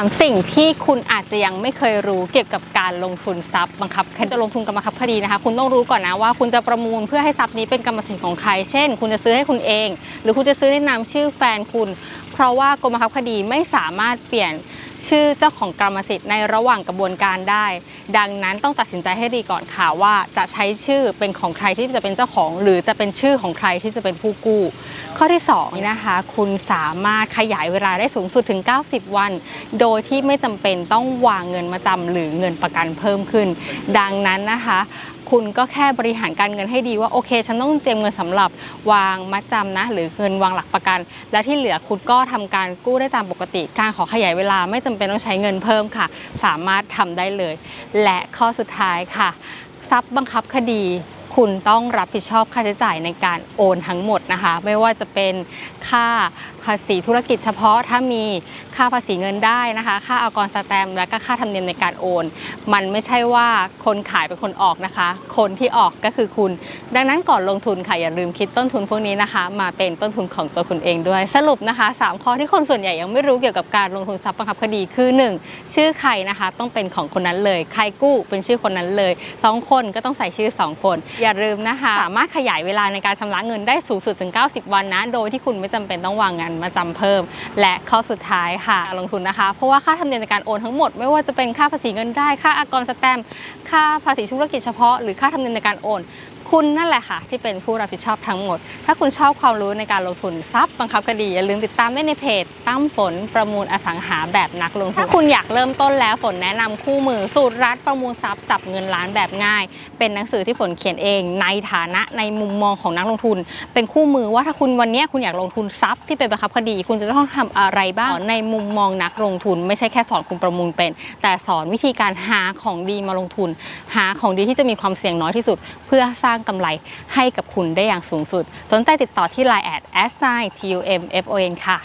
3 สิ่งที่คุณอาจจะยังไม่เคยรู้เกี่ยวกับการลงทุนทรัพย์บังคับใครจะลงทุนกับบังคับคดีนะคะ คุณต้องรู้ก่อนนะว่าคุณจะประมูลเพื่อให้ทรัพย์นี้เป็นกรรมสิทธิ์ของใคร เช่น คุณจะซื้อให้คุณเอง หรือคุณจะซื้อในนามชื่อแฟนคุณ เพราะว่ากรมบังคับคดีไม่สามารถเปลี่ยน ชื่อเจ้าของกรรมสิทธิ์ในระหว่างกระบวนการได้ ดังนั้นต้องตัดสินใจให้ดีก่อนค่ะว่าจะใช้ชื่อเป็นของใครที่จะเป็นเจ้าของ หรือจะเป็นชื่อของใครที่จะเป็นผู้กู้ ข้อที่2นี่นะคะคุณสามารถขยายเวลาได้สูงสุดถึง 90 วัน โดยที่ไม่จำเป็นต้องวางเงินมาจำหรือเงินประกันเพิ่มขึ้น ดังนั้นนะคะ คุณก็แค่บริหารการเงินให้ดีว่าโอเค ฉันต้องเตรียมเงินสำหรับวางมัดจำนะ หรือเงินวางหลักประกัน และที่เหลือคุณก็ทำการกู้ได้ตามปกติ การขอขยายเวลาไม่จำเป็นต้องใช้เงินเพิ่มค่ะ สามารถทำได้เลย และข้อสุดท้ายค่ะทรัพย์บังคับคดีคุณต้องรับผิดชอบค่าใช้จ่ายในการโอนทั้งหมดนะคะ ไม่ว่าจะเป็นค่าภาษีธุรกิจเฉพาะถ้ามีค่าภาษีเงินได้นะคะ ค่าอากรสแตมและก็ค่าธรรมเนียมในการโอน มันไม่ใช่ว่าคนขายเป็นคนออกนะคะ คนที่ออกก็คือคุณ ดังนั้นก่อนลงทุนค่ะอย่าลืมคิดต้นทุนพวกนี้นะคะ มาเป็นต้นทุนของตัวคุณเองด้วย สรุปนะคะสามข้อที่คนส่วนใหญ่ยังไม่รู้เกี่ยวกับการลงทุนทรัพย์บังคับคดีคือ 1. ชื่อใครนะคะต้องเป็นของคนนั้นเลย ใครกู้เป็นชื่อคนนั้นเลยสองคนก็ต้องใส่ชื่อสองคน อย่าลืมนะคะ สามารถขยายเวลาในการชำระเงินได้สูงสุดถึง 90 วันนะ โดยที่คุณไม่จำเป็นต้องวางเงินมาจำเพิ่ม และข้อสุดท้ายค่ะการลงทุนนะคะ เพราะว่าค่าธรรมเนียมในการโอนทั้งหมดไม่ว่าจะเป็นค่าภาษีเงินได้ ค่าอากรสแตมค่าภาษีธุรกิจเฉพาะหรือค่าธรรมเนียมในการโอน คุณนั่นแหละค่ะ ที่เป็นผู้รับผิดชอบทั้งหมด ถ้าคุณชอบความรู้ในการลงทุนทรัพย์บังคับคดี อย่าลืมติดตามได้ในเพจตั้มฝนประมูลอสังหาแบบนักลงทุน ถ้าคุณอยากเริ่มต้นแล้วฝนแนะนำคู่มือ สูตรรัดประมูลทรัพย์จับเงินล้านแบบง่าย เป็นหนังสือที่ฝนเขียนเอง ในฐานะในมุมมองของนักลงทุน เป็นคู่มือว่าถ้าคุณวันนี้คุณอยากลงทุนทรัพย์ที่เป็นบังคับคดี คุณจะต้องทำอะไรบ้างในมุมมองนักลงทุน ไม่ใช่แค่สอนคุณประมูลเป็น แต่สอนวิธีการหาของดีมาลงทุน หาของดีที่จะมีความเสี่ยงน้อยที่สุด เพื่อสร้างกำไรให้กับคุณได้อย่างสูงสุด สนใจติดต่อที่ Line แอด s i t u m f o n ค่ะ